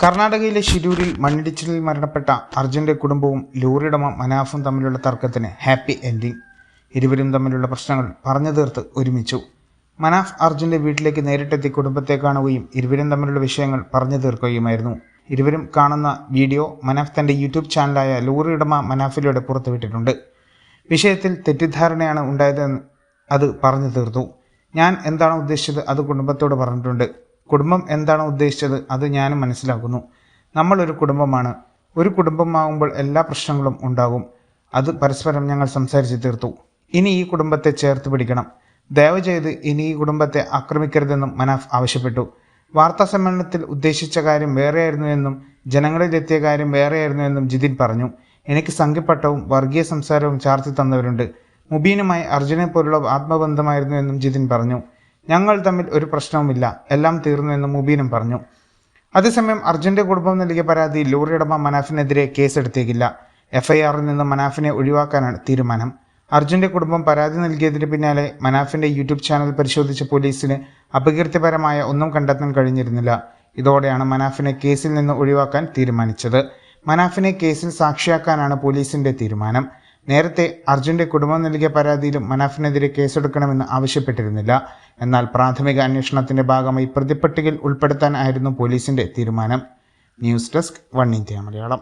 കർണാടകയിലെ ഷിരൂരിൽ മണ്ണിടിച്ചിലിൽ മരണപ്പെട്ട അർജുന്റെ കുടുംബവും ലോറിയുടമ മനാഫും തമ്മിലുള്ള തർക്കത്തിന് ഹാപ്പി എൻഡിംഗ് ഇരുവരും തമ്മിലുള്ള പ്രശ്നങ്ങൾ പറഞ്ഞു തീർത്ത് ഒരുമിച്ചു. മനാഫ് അർജുന്റെ വീട്ടിലേക്ക് നേരിട്ടെത്തി കുടുംബത്തെ കാണുകയും ഇരുവരും തമ്മിലുള്ള വിഷയങ്ങൾ പറഞ്ഞു തീർക്കുകയുമായിരുന്നു. ഇരുവരും കാണുന്ന വീഡിയോ മനാഫ് തന്റെ യൂട്യൂബ് ചാനലായ ലോറിയുടമ മനാഫിലൂടെ പുറത്തുവിട്ടിട്ടുണ്ട്. വിഷയത്തിൽ തെറ്റിദ്ധാരണയാണ് ഉണ്ടായതെന്ന് അത് പറഞ്ഞു തീർത്തു. ഞാൻ എന്താണ് ഉദ്ദേശിച്ചത് അത് കുടുംബത്തോട് പറഞ്ഞിട്ടുണ്ട്. കുടുംബം എന്താണ് ഉദ്ദേശിച്ചത്? അത് ഞാനും മനസ്സിലാക്കുന്നു. നമ്മളൊരു കുടുംബമാണ്. ഒരു കുടുംബമാകുമ്പോൾ എല്ലാ പ്രശ്നങ്ങളും ഉണ്ടാകും. അത് പരസ്പരം ഞങ്ങൾ സംസാരിച്ച് തീർത്തു. ഇനി ഈ കുടുംബത്തെ ചേർത്ത് പിടിക്കണം. ദയവ് ഇനി ഈ കുടുംബത്തെ ആക്രമിക്കരുതെന്നും മനാഫ് ആവശ്യപ്പെട്ടു. വാർത്താ സമ്മേളനത്തിൽ ഉദ്ദേശിച്ച കാര്യം വേറെയായിരുന്നു എന്നും ജനങ്ങളിലെത്തിയ കാര്യം വേറെയായിരുന്നു എന്നും ജിതിൻ പറഞ്ഞു. എനിക്ക് സംഘപ്പട്ടവും വർഗീയ സംസാരവും ചാർത്തി തന്നവരുണ്ട്. മുബീനുമായി അർജുനെ പോലുള്ള ആത്മബന്ധമായിരുന്നു എന്നും ജിതിൻ പറഞ്ഞു. ഞങ്ങൾ തമ്മിൽ ഒരു പ്രശ്നവുമില്ല. എല്ലാം തീർന്നു എന്നും മുബീനും പറഞ്ഞു. അതേസമയം അർജുന്റെ കുടുംബം നൽകിയ പരാതി ലോറി ഉടമ മനാഫിനെതിരെ കേസെടുത്തേക്കില്ല. എഫ്ഐആറിൽ നിന്ന് മനാഫിനെ ഒഴിവാക്കാനാണ് തീരുമാനം. അർജുന്റെ കുടുംബം പരാതി നൽകിയതിന് പിന്നാലെ മനാഫിന്റെ യൂട്യൂബ് ചാനൽ പരിശോധിച്ച പോലീസിന് അപകീർത്തിപരമായ ഒന്നും കണ്ടെത്താൻ കഴിഞ്ഞിരുന്നില്ല. ഇതോടെയാണ് മനാഫിനെ കേസിൽ നിന്ന് ഒഴിവാക്കാൻ തീരുമാനിച്ചത്. മനാഫിനെ കേസിൽ സാക്ഷിയാക്കാനാണ് പോലീസിന്റെ തീരുമാനം. നേരത്തെ അർജുന്റെ കുടുംബം നൽകിയ പരാതിയിലും മനാഫിനെതിരെ കേസെടുക്കണമെന്ന് ആവശ്യപ്പെട്ടിരുന്നില്ല. എന്നാൽ പ്രാഥമിക അന്വേഷണത്തിന്റെ ഭാഗമായി പ്രതിപ്പട്ടികയിൽ ഉൾപ്പെടുത്താനായിരുന്നു പോലീസിന്റെ തീരുമാനം. News desk one India Malayalam.